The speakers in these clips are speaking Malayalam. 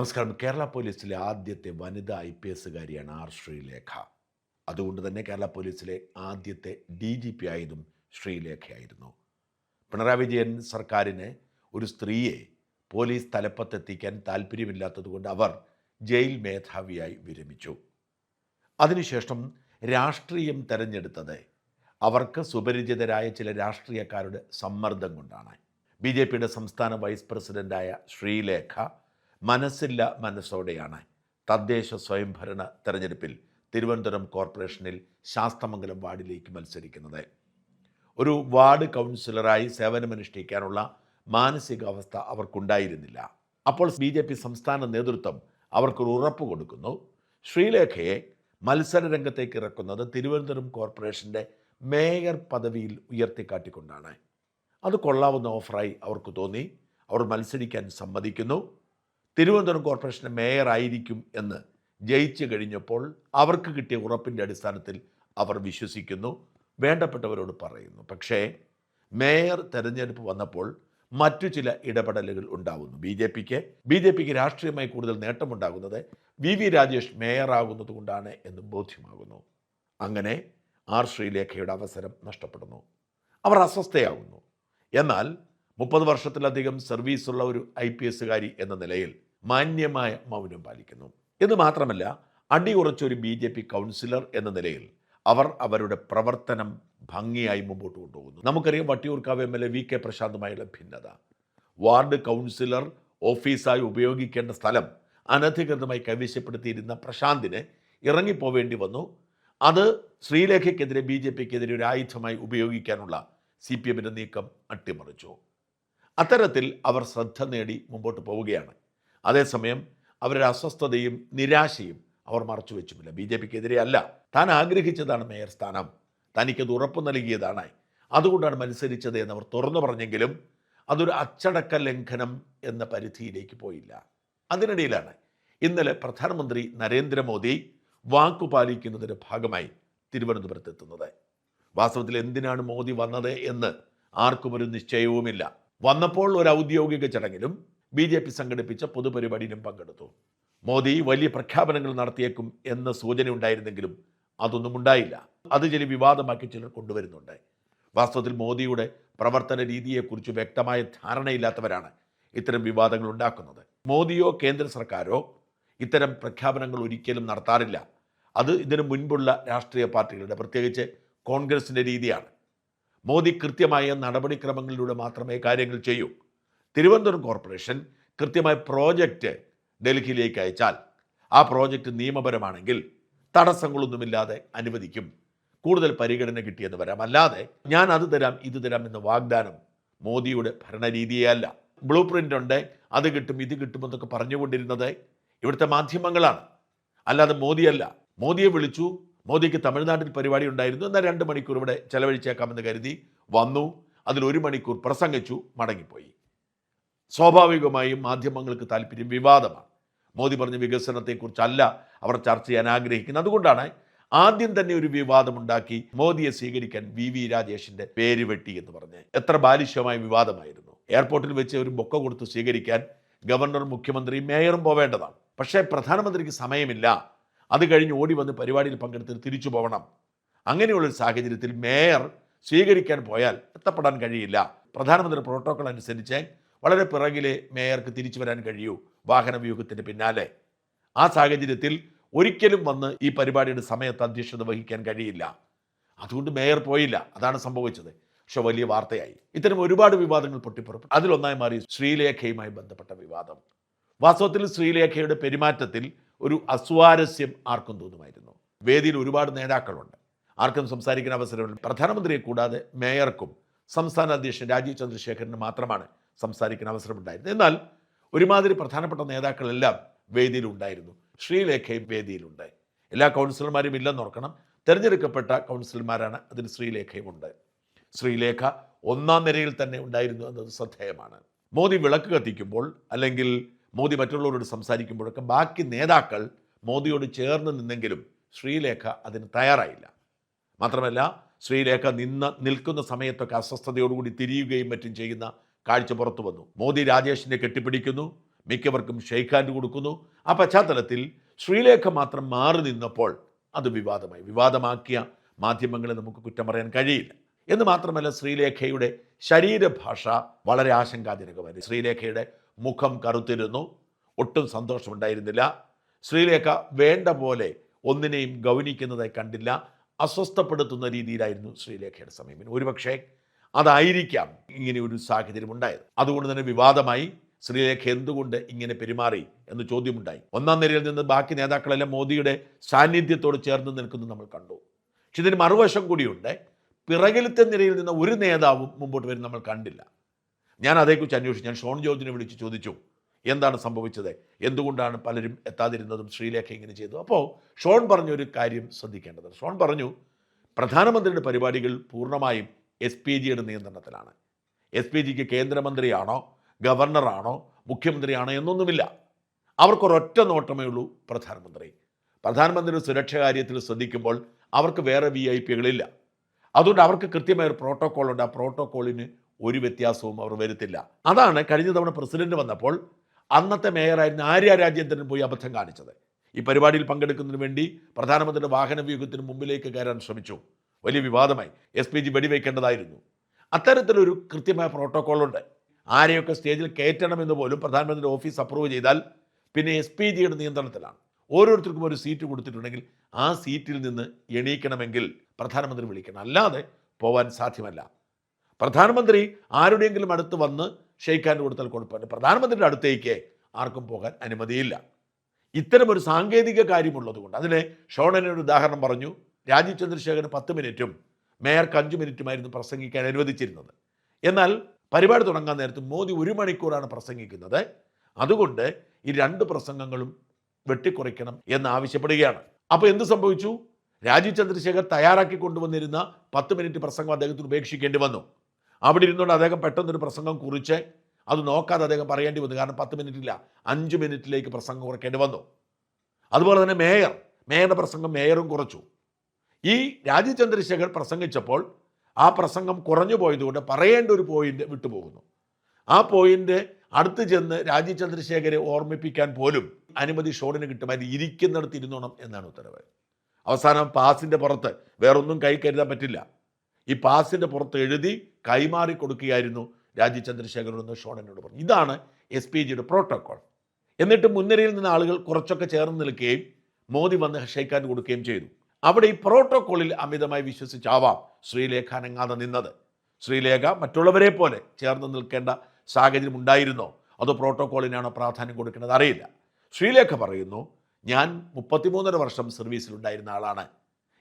നമസ്കാരം. കേരള പോലീസിലെ ആദ്യത്തെ വനിതാ ഐ പി എസുകാരിയാണ് ആർ ശ്രീലേഖ. അതുകൊണ്ട് തന്നെ കേരള പോലീസിലെ ആദ്യത്തെ ഡി ജി പി ആയതും ശ്രീലേഖയായിരുന്നു. പിണറായി വിജയൻ സർക്കാരിന് ഒരു സ്ത്രീയെ പോലീസ് തലപ്പത്തെത്തിക്കാൻ താല്പര്യമില്ലാത്തതുകൊണ്ട് അവർ ജയിൽ മേധാവിയായി വിരമിച്ചു. അതിനുശേഷം രാഷ്ട്രീയം തെരഞ്ഞെടുത്തത് അവർക്ക് സുപരിചിതരായ ചില രാഷ്ട്രീയക്കാരുടെ സമ്മർദ്ദം കൊണ്ടാണ്. ബി ജെ പിയുടെ സംസ്ഥാന വൈസ് പ്രസിഡന്റായ ശ്രീലേഖ മനസ്സില്ല മനസ്സോടെയാണ്. തദ്ദേശ സ്വയംഭരണ തെരഞ്ഞെടുപ്പിൽ തിരുവനന്തപുരം കോർപ്പറേഷനിൽ ശാസ്തമംഗലം വാർഡിലേക്ക് മത്സരിക്കുന്നത്. ഒരു വാർഡ് കൗൺസിലറായി സേവനമനുഷ്ഠിക്കാനുള്ള മാനസികാവസ്ഥ അവർക്കുണ്ടായിരുന്നില്ല. അപ്പോൾ ബി ജെ പി സംസ്ഥാന നേതൃത്വം അവർക്കൊരു ഉറപ്പ് കൊടുക്കുന്നു. ശ്രീലേഖയെ മത്സര രംഗത്തേക്ക് ഇറക്കുന്നത് തിരുവനന്തപുരം കോർപ്പറേഷന്റെ മേയർ പദവിയിൽ ഉയർത്തിക്കാട്ടിക്കൊണ്ടാണ്. അത് കൊള്ളാവുന്ന ഓഫറായി അവർക്ക് തോന്നി. അവർ മത്സരിക്കാൻ സമ്മതിക്കുന്നു. തിരുവനന്തപുരം കോർപ്പറേഷന്റെ മേയർ ആയിരിക്കും എന്ന് ജയിച്ചു കഴിഞ്ഞപ്പോൾ അവർക്ക് കിട്ടിയ ഉറപ്പിന്റെ അടിസ്ഥാനത്തിൽ അവർ വിശ്വസിക്കുന്നു വേണ്ടപ്പെട്ടവരോട് പറയുന്നു. പക്ഷേ മേയർ തെരഞ്ഞെടുപ്പ് വന്നപ്പോൾ മറ്റു ചില ഇടപെടലുകൾ ഉണ്ടാകുന്നു ബി ജെ പിക്ക് ബി ജെ പിക്ക് രാഷ്ട്രീയമായി കൂടുതൽ നേട്ടമുണ്ടാകുന്നത് വി വി രാജേഷ് മേയറാകുന്നത് കൊണ്ടാണ് എന്നും ബോധ്യമാകുന്നു. അങ്ങനെ ആർ ശ്രീലേഖയുടെ അവസരം നഷ്ടപ്പെടുന്നു. അവർ അസ്വസ്ഥയാകുന്നു. എന്നാൽ മുപ്പത് വർഷത്തിലധികം സർവീസുള്ള ഒരു ഐ പി എസുകാരി എന്ന നിലയിൽ മാന്യമായ മൗനം പാലിക്കുന്നു. എന്ന് മാത്രമല്ല അടി ഒരു ബി ജെ പി കൗൺസിലർ എന്ന നിലയിൽ അവർ അവരുടെ പ്രവർത്തനം ഭംഗിയായി മുമ്പോട്ട് കൊണ്ടുപോകുന്നു. നമുക്കറിയാം Vattiyoorkavu M L A V K പ്രശാന്തുമായുള്ള ഭിന്നത. വാർഡ് കൗൺസിലർ ഓഫീസായി ഉപയോഗിക്കേണ്ട സ്ഥലം അനധികൃതമായി കൈവശപ്പെടുത്തിയിരുന്ന പ്രശാന്തിന് ഇറങ്ങിപ്പോവേണ്ടി വന്നു. അത് ശ്രീലേഖയ്ക്കെതിരെ ബി ജെ പിക്കെതിരെ ഒരു ആയുധമായി ഉപയോഗിക്കാനുള്ള സി പി എമ്മിന്റെ നീക്കം അട്ടിമറിച്ചു. അത്തരത്തിൽ അവർ ശ്രദ്ധ നേടി മുമ്പോട്ട് പോവുകയാണ്. അതേസമയം അവരുടെ അസ്വസ്ഥതയും നിരാശയും അവർ മറച്ചു വെച്ചുമില്ല. ബി ജെ പിക്കെതിരെ അല്ല. താൻ ആഗ്രഹിച്ചതാണ് മേയർ സ്ഥാനം. തനിക്കത് ഉറപ്പ് നൽകിയതാണ്. അതുകൊണ്ടാണ് മത്സരിച്ചത് എന്നവർ തുറന്നു പറഞ്ഞെങ്കിലും അതൊരു അച്ചടക്ക ലംഘനം എന്ന പരിധിയിലേക്ക് പോയില്ല. അതിനിടയിലാണ് ഇന്നലെ പ്രധാനമന്ത്രി നരേന്ദ്രമോദി വാക്കു പാലിക്കുന്നതിന്റെ ഭാഗമായി തിരുവനന്തപുരത്ത് എത്തുന്നത് വാസ്തവത്തിൽ എന്തിനാണ് മോദി വന്നത് എന്ന് ആർക്കും ഒരു നിശ്ചയവുമില്ല. വന്നപ്പോൾ ഒരു ഔദ്യോഗിക ചടങ്ങിലും ബി ജെ പി സംഘടിപ്പിച്ച പൊതുപരിപാടിയിലും പങ്കെടുത്തു. മോദി വലിയ പ്രഖ്യാപനങ്ങൾ നടത്തിയേക്കും എന്ന സൂചന ഉണ്ടായിരുന്നെങ്കിലും അതൊന്നും ഉണ്ടായില്ല. അത് ചില വിവാദമാക്കി ചിലർ കൊണ്ടുവരുന്നുണ്ട്. വാസ്തവത്തിൽ മോദിയുടെ പ്രവർത്തന രീതിയെക്കുറിച്ച് വ്യക്തമായ ധാരണയില്ലാത്തവരാണ് ഇത്തരം വിവാദങ്ങൾ ഉണ്ടാക്കുന്നത്. മോദിയോ കേന്ദ്ര സർക്കാരോ ഇത്തരം പ്രഖ്യാപനങ്ങൾ ഒരിക്കലും നടത്താറില്ല. അത് ഇതിനു മുൻപുള്ള രാഷ്ട്രീയ പാർട്ടികളുടെ പ്രത്യേകിച്ച് കോൺഗ്രസിന്റെ രീതിയാണ്. മോദി കൃത്യമായ നടപടിക്രമങ്ങളിലൂടെ മാത്രമേ കാര്യങ്ങൾ ചെയ്യൂ. തിരുവനന്തപുരം കോർപ്പറേഷൻ കൃത്യമായ പ്രോജക്റ്റ് ഡൽഹിയിലേക്ക് അയച്ചാൽ ആ പ്രോജക്റ്റ് നിയമപരമാണെങ്കിൽ തടസ്സങ്ങളൊന്നുമില്ലാതെ അനുവദിക്കും. കൂടുതൽ പരിഗണന കിട്ടിയെന്ന് വരാം. അല്ലാതെ ഞാൻ അത് തരാം ഇത് തരാം എന്ന വാഗ്ദാനം മോദിയുടെ ഭരണരീതിയല്ല. ബ്ലൂ പ്രിന്റ് ഉണ്ട് അത് കിട്ടും ഇത് കിട്ടുമെന്നൊക്കെ പറഞ്ഞുകൊണ്ടിരുന്നത് ഇവിടുത്തെ മാധ്യമങ്ങളാണ്. അല്ലാതെ മോദിയല്ല. മോദിയെ വിളിച്ചു മോദിക്ക് തമിഴ്നാട്ടിൽ പരിപാടി ഉണ്ടായിരുന്നു. എന്നാൽ രണ്ട് മണിക്കൂർ ഇവിടെ ചെലവഴിച്ചേക്കാമെന്ന് കരുതി വന്നു. അതിൽ ഒരു മണിക്കൂർ പ്രസംഗിച്ചു മടങ്ങിപ്പോയി. സ്വാഭാവികമായും മാധ്യമങ്ങൾക്ക് താല്പര്യം വിവാദമാണ്. മോദി പറഞ്ഞ വികസനത്തെക്കുറിച്ചല്ല അവർ ചർച്ച ചെയ്യാൻ ആഗ്രഹിക്കുന്നത്. അതുകൊണ്ടാണ് ആദ്യം തന്നെ ഒരു വിവാദമുണ്ടാക്കി മോദിയെ സ്വീകരിക്കാൻ വി വി രാജേഷിന്റെ പേര് വെട്ടി എന്ന് പറഞ്ഞ്. എത്ര ബാലിശ്യമായ വിവാദമായിരുന്നു. എയർപോർട്ടിൽ വെച്ച് ഒരു ബൊക്ക കൊടുത്ത് സ്വീകരിക്കാൻ ഗവർണർ മുഖ്യമന്ത്രി മേയറും പോവേണ്ടതാണ്. പക്ഷേ പ്രധാനമന്ത്രിക്ക് സമയമില്ല. അത് കഴിഞ്ഞ് ഓടി വന്ന് പരിപാടിയിൽ പങ്കെടുത്ത് തിരിച്ചു പോകണം അങ്ങനെയുള്ളൊരു സാഹചര്യത്തിൽ മേയർ സ്വീകരിക്കാൻ പോയാൽ എത്തപ്പെടാൻ കഴിയില്ല. പ്രധാനമന്ത്രി പ്രോട്ടോക്കോൾ അനുസരിച്ച് വളരെ പിറകിലെ മേയർക്ക് തിരിച്ചു വരാൻ കഴിയൂ വാഹന വ്യൂഹത്തിന് പിന്നാലെ. ആ സാഹചര്യത്തിൽ ഒരിക്കലും വന്ന് ഈ പരിപാടിയുടെ സമയത്ത് അധ്യക്ഷത വഹിക്കാൻ കഴിയില്ല. അതുകൊണ്ട് മേയർ പോയില്ല. അതാണ് സംഭവിച്ചത്. പക്ഷെ വലിയ വാർത്തയായി. ഇത്തരം ഒരുപാട് വിവാദങ്ങൾ പൊട്ടിപ്പുറപ്പെട്ടു. അതിലൊന്നായി മാറി ശ്രീലേഖയുമായി ബന്ധപ്പെട്ട വിവാദം. വാസ്തവത്തിൽ ശ്രീലേഖയുടെ പെരുമാറ്റത്തിൽ ഒരു അസ്വാരസ്യം ആർക്കും തോന്നുമായിരുന്നു. വേദിയിൽ ഒരുപാട് നേതാക്കളുണ്ട്. ആർക്കും സംസാരിക്കുന്ന അവസരമില്ല. പ്രധാനമന്ത്രിയെ കൂടാതെ മേയർക്കും സംസ്ഥാന അധ്യക്ഷൻ രാജീവ് ചന്ദ്രശേഖരന് മാത്രമാണ് സംസാരിക്കാൻ അവസരമുണ്ടായിരുന്നത്. എന്നാൽ ഒരുമാതിരി പ്രധാനപ്പെട്ട നേതാക്കളെല്ലാം വേദിയിലുണ്ടായിരുന്നു. ശ്രീലേഖയും വേദിയിലുണ്ട്. എല്ലാ കൗൺസിലർമാരും ഇല്ലെന്ന് ഓർക്കണം. തിരഞ്ഞെടുക്കപ്പെട്ട കൗൺസിലർമാരാണ് അതിന് ശ്രീലേഖയും ഉണ്ട്. ശ്രീലേഖ ഒന്നാം നിരയിൽ തന്നെ ഉണ്ടായിരുന്നു എന്നത് ശ്രദ്ധേയമാണ്. മോദി വിളക്ക് കത്തിക്കുമ്പോൾ അല്ലെങ്കിൽ മോദി മറ്റുള്ളവരോട് സംസാരിക്കുമ്പോഴൊക്കെ ബാക്കി നേതാക്കൾ മോദിയോട് ചേർന്ന് നിന്നെങ്കിലും ശ്രീലേഖ അതിന് തയ്യാറായില്ല. മാത്രമല്ല ശ്രീലേഖ നിന്ന നിൽക്കുന്ന സമയത്തൊക്കെ അസ്വസ്ഥതയോടുകൂടി തിരിയുകയും മറ്റും ചെയ്യുന്ന കാഴ്ച പുറത്തു വന്നു. മോദി രാജേഷിനെ കെട്ടിപ്പിടിക്കുന്നു മിക്കവർക്കും ഷെയ്ഖ് ഹാൻഡ് കൊടുക്കുന്നു. ആ പശ്ചാത്തലത്തിൽ ശ്രീലേഖ മാത്രം മാറി നിന്നപ്പോൾ അത് വിവാദമായി. വിവാദമാക്കിയ മാധ്യമങ്ങളെ നമുക്ക് കുറ്റം പറയാൻ കഴിയില്ല. എന്ന് മാത്രമല്ല ശ്രീലേഖയുടെ ശരീരഭാഷ വളരെ ആശങ്കാജനകമായിരുന്നു. ശ്രീലേഖയുടെ മുഖം കറുത്തിരുന്നു. ഒട്ടും സന്തോഷമുണ്ടായിരുന്നില്ല. ശ്രീലേഖ വേണ്ട പോലെ ഒന്നിനെയും ഗൗനിക്കുന്നതായി കണ്ടില്ല. അസ്വസ്ഥപ്പെടുത്തുന്ന രീതിയിലായിരുന്നു ശ്രീലേഖയുടെ സമീപനം. ഒരുപക്ഷെ അതായിരിക്കാം ഇങ്ങനെ ഒരു സാഹചര്യം ഉണ്ടായത് അതുകൊണ്ട് തന്നെ വിവാദമായി ശ്രീലേഖ എന്തുകൊണ്ട് ഇങ്ങനെ പെരുമാറി എന്ന് ചോദ്യമുണ്ടായി. ഒന്നാം നിരയിൽ നിന്ന് ബാക്കി നേതാക്കളെല്ലാം മോദിയുടെ സാന്നിധ്യത്തോട് ചേർന്ന് നിൽക്കുന്നത് നമ്മൾ കണ്ടു. പക്ഷെ ഇതിന് മറുവശം കൂടിയുണ്ട്. പിറകിലത്തെ നിരയിൽ നിന്ന് ഒരു നേതാവും മുമ്പോട്ട് വരും നമ്മൾ കണ്ടില്ല. ഞാൻ അതേക്കുറിച്ച് അന്വേഷിച്ചു. ഞാൻ ഷോൺ ജോർജിനെ വിളിച്ച് ചോദിച്ചു എന്താണ് സംഭവിച്ചത്? എന്തുകൊണ്ടാണ് പലരും എത്താതിരുന്നതും ശ്രീലേഖ ഇങ്ങനെ ചെയ്തു? അപ്പോൾ ഷോൺ പറഞ്ഞൊരു കാര്യം ശ്രദ്ധിക്കേണ്ടത് ഷോൺ പറഞ്ഞു പ്രധാനമന്ത്രിയുടെ പരിപാടികൾ പൂർണമായും എസ് പി ജിയുടെ നിയന്ത്രണത്തിലാണ്. എസ് പി ജിക്ക് കേന്ദ്രമന്ത്രിയാണോ ഗവർണറാണോ മുഖ്യമന്ത്രിയാണോ എന്നൊന്നുമില്ല. അവർക്കൊരൊറ്റ നോട്ടമേ ഉള്ളൂ പ്രധാനമന്ത്രി. പ്രധാനമന്ത്രിയുടെ സുരക്ഷാ കാര്യത്തിൽ ശ്രദ്ധിക്കുമ്പോൾ അവർക്ക് വേറെ വി ഐ പികളില്ല അതുകൊണ്ട് അവർക്ക് കൃത്യമായ ഒരു പ്രോട്ടോക്കോൾ ഉണ്ട് ആ പ്രോട്ടോക്കോളിന് ഒരു വ്യത്യാസവും അവർ വരുത്തില്ല. അതാണ് കഴിഞ്ഞ തവണ പ്രസിഡന്റ് വന്നപ്പോൾ അന്നത്തെ മേയറായിരുന്ന ആര്യ രാജേന്ദ്രൻ പോയി അബദ്ധം കാണിച്ചത്. ഈ പരിപാടിയിൽ പങ്കെടുക്കുന്നതിന് വേണ്ടി പ്രധാനമന്ത്രിയുടെ വാഹന വ്യൂഹത്തിന് മുമ്പിലേക്ക് കയറാൻ ശ്രമിച്ചു. വലിയ വിവാദമായി. എസ് പി ജി വെടിവെക്കേണ്ടതായിരുന്നു. അത്തരത്തിലൊരു കൃത്യമായ പ്രോട്ടോക്കോളുണ്ട്. ആരെയൊക്കെ സ്റ്റേജിൽ കയറ്റണമെന്ന് പോലും പ്രധാനമന്ത്രിയുടെ ഓഫീസ് അപ്രൂവ് ചെയ്താൽ പിന്നെ എസ് പി ജിയുടെ നിയന്ത്രണത്തിലാണ്. ഓരോരുത്തർക്കും ഒരു സീറ്റ് കൊടുത്തിട്ടുണ്ടെങ്കിൽ ആ സീറ്റിൽ നിന്ന് എണീക്കണമെങ്കിൽ പ്രധാനമന്ത്രി വിളിക്കണം. അല്ലാതെ പോവാൻ സാധ്യമല്ല. പ്രധാനമന്ത്രി ആരുടെയെങ്കിലും അടുത്ത് വന്ന് ഷെയ്ഖാന്റെ കൊടുത്താൽ കുഴപ്പമില്ല പ്രധാനമന്ത്രിയുടെ അടുത്തേക്ക് ആർക്കും പോകാൻ അനുമതിയില്ല. ഇത്തരമൊരു സാങ്കേതിക കാര്യമുള്ളതുകൊണ്ട് അതിനെ ഷോണൻ ഒരു ഉദാഹരണം പറഞ്ഞു. രാജീവ് ചന്ദ്രശേഖരൻ പത്ത് മിനിറ്റും മേയർക്ക് അഞ്ച് മിനിറ്റുമായിരുന്നു പ്രസംഗിക്കാൻ അനുവദിച്ചിരുന്നത്. എന്നാൽ പരിപാടി തുടങ്ങാൻ നേരത്ത് മോദി ഒരു മണിക്കൂറാണ് പ്രസംഗിക്കുന്നത്. അതുകൊണ്ട് ഈ രണ്ട് പ്രസംഗങ്ങളും വെട്ടിക്കുറയ്ക്കണം എന്നാവശ്യപ്പെടുകയാണ് അപ്പോൾ എന്ത് സംഭവിച്ചു? രാജീവ് ചന്ദ്രശേഖർ തയ്യാറാക്കി കൊണ്ടുവന്നിരുന്ന പത്ത് മിനിറ്റ് പ്രസംഗം അദ്ദേഹത്തിന് ഉപേക്ഷിക്കേണ്ടി വന്നു. അവിടെ ഇരുന്നുകൊണ്ട് അദ്ദേഹം പെട്ടെന്നൊരു പ്രസംഗം കുറിച്ച് അത് നോക്കാതെ അദ്ദേഹം പറയേണ്ടി വന്നു. കാരണം പത്ത് മിനിറ്റില്ല അഞ്ച് മിനിറ്റിലേക്ക് പ്രസംഗം കുറയ്ക്കേണ്ടി വന്നു. അതുപോലെ തന്നെ മേയർ മേയറുടെ പ്രസംഗം മേയറും കുറച്ചു. ഈ രാജീവ് ചന്ദ്രശേഖർ പ്രസംഗിച്ചപ്പോൾ ആ പ്രസംഗം കുറഞ്ഞു പോയതുകൊണ്ട് പറയേണ്ട ഒരു പോയിന്റ് വിട്ടുപോകുന്നു. ആ പോയിന്റ് അടുത്ത് ചെന്ന് രാജീവ് ചന്ദ്രശേഖരെ ഓർമ്മിപ്പിക്കാൻ പോലും അനുമതി ഷോണിന് കിട്ടുമായിരുന്നു. ഇരിക്കുന്നിടത്ത് ഇരുന്നോണം എന്നാണ് ഉത്തരവ്. അവസാനം പാസിന്റെ പുറത്ത് വേറൊന്നും കൈ കരുതാൻ പറ്റില്ല. ഈ പാസിന്റെ പുറത്ത് എഴുതി കൈമാറി കൊടുക്കുകയായിരുന്നു രാജീവ് ചന്ദ്രശേഖരൻ എന്ന് ഷോണനോട് പറഞ്ഞു. ഇതാണ് എസ് പി ജിയുടെ പ്രോട്ടോകോൾ എന്നിട്ട് മുൻനിരയിൽ നിന്ന് ആളുകൾ കുറച്ചൊക്കെ ചേർന്ന് നിൽക്കുകയും മോദി വന്ന് ഷെയ്ക്കാൻ കൊടുക്കുകയും ചെയ്തു. അവിടെ ഈ പ്രോട്ടോകോളിൽ അമിതമായി വിശ്വസിച്ചാവാം ശ്രീലേഖ അനങ്ങാതെ നിന്നത്. ശ്രീലേഖ മറ്റുള്ളവരെ പോലെ ചേർന്ന് നിൽക്കേണ്ട സാഹചര്യം ഉണ്ടായിരുന്നോ? അതോ പ്രോട്ടോകോളിനാണോ പ്രാധാന്യം കൊടുക്കുന്നത്? അറിയില്ല. ശ്രീലേഖ പറയുന്നു ഞാൻ മുപ്പത്തിമൂന്നര വർഷം സർവീസിലുണ്ടായിരുന്ന ആളാണ്.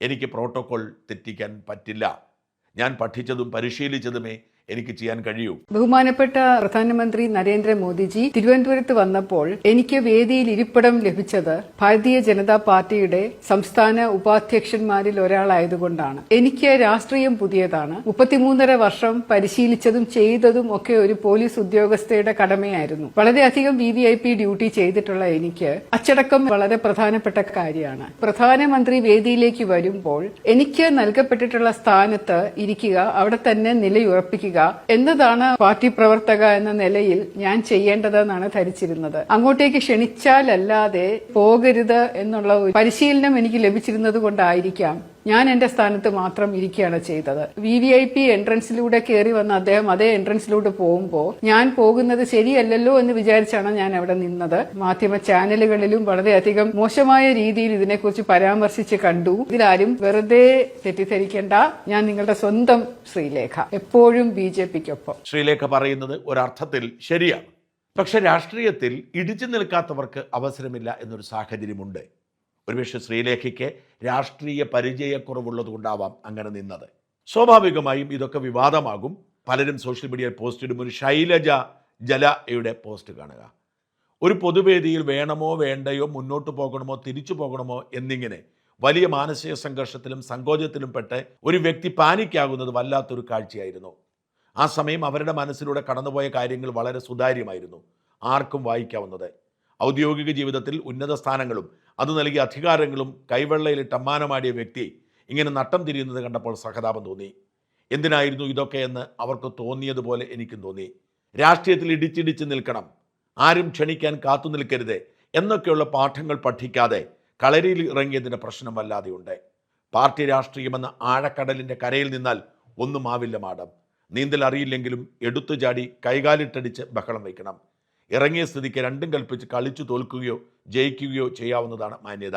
എനിക്ക് പ്രോട്ടോകോൾ തെറ്റിക്കാൻ പറ്റില്ല. ഞാൻ പഠിച്ചതും പരിശീലിച്ചതുമേ എനിക്ക് ചെയ്യാൻ കഴിയൂ. ബഹുമാനപ്പെട്ട പ്രധാനമന്ത്രി നരേന്ദ്രമോദിജി തിരുവനന്തപുരത്ത് വന്നപ്പോൾ എനിക്ക് വേദിയിൽ ഇരിപ്പിടം ലഭിച്ചത് ഭാരതീയ ജനതാ പാർട്ടിയുടെ സംസ്ഥാന ഉപാധ്യക്ഷന്മാരിൽ ഒരാളായതുകൊണ്ടാണ്. എനിക്ക് രാഷ്ട്രീയം പുതിയതാണ്. മുപ്പത്തിമൂന്നര വർഷം പരിശീലിച്ചതും ചെയ്തതും ഒക്കെ ഒരു പോലീസ് ഉദ്യോഗസ്ഥയുടെ കടമയായിരുന്നു. വളരെയധികം V V I P duty ചെയ്തിട്ടുള്ള എനിക്ക് അച്ചടക്കം വളരെ പ്രധാനപ്പെട്ട കാര്യമാണ്. പ്രധാനമന്ത്രി വേദിയിലേക്ക് വരുമ്പോൾ എനിക്ക് നൽകപ്പെട്ടിട്ടുള്ള സ്ഥാനത്ത് ഇരിക്കുക അവിടെ തന്നെ നിലയുറപ്പിക്കുക എന്നതാണ് പാർട്ടി പ്രവർത്തക എന്ന നിലയിൽ ഞാൻ ചെയ്യേണ്ടതെന്നാണ് ധരിച്ചിരുന്നത്. അങ്ങോട്ടേക്ക് ക്ഷണിച്ചാലല്ലാതെ പോകരുത് എന്നുള്ള ഒരു പരിശീലനം എനിക്ക് ലഭിച്ചിരുന്നത് കൊണ്ടായിരിക്കാം. ഞാൻ എന്റെ സ്ഥാനത്ത് മാത്രം ഇരിക്കുകയാണ് ചെയ്തത്. വി വി ഐ പി എൻട്രൻസിലൂടെ കയറി വന്ന അദ്ദേഹം അതേ എൻട്രൻസിലൂടെ പോകുമ്പോൾ ഞാൻ പോകുന്നത് ശരിയല്ലല്ലോ എന്ന് വിചാരിച്ചാണ് ഞാൻ അവിടെ നിന്നത്. മാധ്യമ ചാനലുകളിലും വളരെയധികം മോശമായ രീതിയിൽ ഇതിനെക്കുറിച്ച് പരാമർശിച്ച് കണ്ടു. ഇതിലാരും വെറുതെ തെറ്റിദ്ധരിക്കേണ്ട. ഞാൻ നിങ്ങളുടെ സ്വന്തം ശ്രീലേഖ എപ്പോഴും ബി ജെ പിക്കൊപ്പം. ശ്രീലേഖ പറയുന്നത് ഒരർത്ഥത്തിൽ ശരിയാണ്. പക്ഷെ രാഷ്ട്രീയത്തിൽ ഇടിച്ചു നിൽക്കാത്തവർക്ക് അവസരമില്ല എന്നൊരു സാഹചര്യമുണ്ട്. ഒരുപക്ഷെ ശ്രീലേഖയ്ക്ക് രാഷ്ട്രീയ പരിചയക്കുറവുള്ളത് കൊണ്ടാവാം അങ്ങനെ നിന്നത്. സ്വാഭാവികമായും ഇതൊക്കെ വിവാദമാകും. പലരും സോഷ്യൽ മീഡിയയിൽ പോസ്റ്റ് ഇടും ഒരു ശൈലജ ജലയുടെ പോസ്റ്റ് കാണുക. ഒരു പൊതുവേദിയിൽ വേണമോ വേണ്ടയോ മുന്നോട്ട് പോകണമോ തിരിച്ചു പോകണമോ എന്നിങ്ങനെ വലിയ മാനസിക സംഘർഷത്തിലും സങ്കോചത്തിലും പെട്ട് ഒരു വ്യക്തി പാനിക്കാകുന്നത് വല്ലാത്തൊരു കാഴ്ചയായിരുന്നു. ആ സമയം അവരുടെ മനസ്സിലൂടെ കടന്നുപോയ കാര്യങ്ങൾ വളരെ സുതാര്യമായിരുന്നു. ആർക്കും വായിക്കാവുന്നത്. ഔദ്യോഗിക ജീവിതത്തിൽ ഉന്നത സ്ഥാനങ്ങളും അത് നൽകിയ അധികാരങ്ങളും കൈവെള്ളയിലിട്ട് അമ്മാനമാടിയ വ്യക്തി ഇങ്ങനെ നട്ടം തിരിയുന്നത് കണ്ടപ്പോൾ സഹതാപം തോന്നി. എന്തിനായിരുന്നു ഇതൊക്കെയെന്ന് അവർക്ക് തോന്നിയതുപോലെ എനിക്കും തോന്നി. രാഷ്ട്രീയത്തിൽ ഇടിച്ചിടിച്ച് നിൽക്കണം. ആരും ക്ഷണിക്കാൻ കാത്തു നിൽക്കരുത് എന്നൊക്കെയുള്ള പാഠങ്ങൾ പഠിക്കാതെ കളരിയിൽ ഇറങ്ങിയതിന്റെ പ്രശ്നം വല്ലാതെയുണ്ട്. പാർട്ടി രാഷ്ട്രീയമെന്ന ആഴക്കടലിന്റെ കരയിൽ നിന്നാൽ ഒന്നും ആവില്ല മാഡം. നീന്തൽ അറിയില്ലെങ്കിലും എടുത്തു ചാടി കൈകാലിട്ടടിച്ച് ബഹളം വയ്ക്കണം. ഇറങ്ങിയ സ്ഥിതിക്ക് രണ്ടും കൽപ്പിച്ച് കളിച്ചു തോൽക്കുകയോ ജയിക്കുകയോ ചെയ്യാവുന്നതാണ് മാന്യത.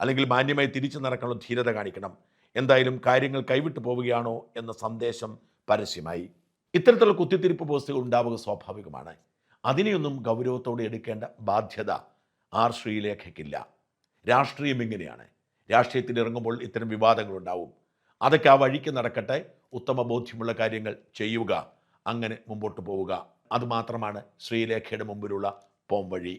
അല്ലെങ്കിൽ മാന്യമായി തിരിച്ചു നടക്കാനുള്ള ധീരത കാണിക്കണം. എന്തായാലും കാര്യങ്ങൾ കൈവിട്ടു പോവുകയാണോ എന്ന സന്ദേശം പരസ്യമായി. ഇത്തരത്തിലുള്ള കുത്തിത്തിരിപ്പ് പോസ്റ്റുകൾ ഉണ്ടാവുക സ്വാഭാവികമാണ്. അതിനെയൊന്നും ഗൗരവത്തോടെ എടുക്കേണ്ട ബാധ്യത ആർ ശ്രീലേഖയ്ക്കില്ല. രാഷ്ട്രീയം ഇങ്ങനെയാണ്. രാഷ്ട്രീയത്തിൽ ഇറങ്ങുമ്പോൾ ഇത്തരം വിവാദങ്ങൾ ഉണ്ടാവും അതൊക്കെ ആ വഴിക്ക് നടക്കട്ടെ ഉത്തമ ബോധ്യമുള്ള കാര്യങ്ങൾ ചെയ്യുക അങ്ങനെ മുമ്പോട്ട് പോവുക. അതുമാത്രമാണ് ശ്രീലേഖയുടെ മുമ്പിലുള്ള പോംവഴി.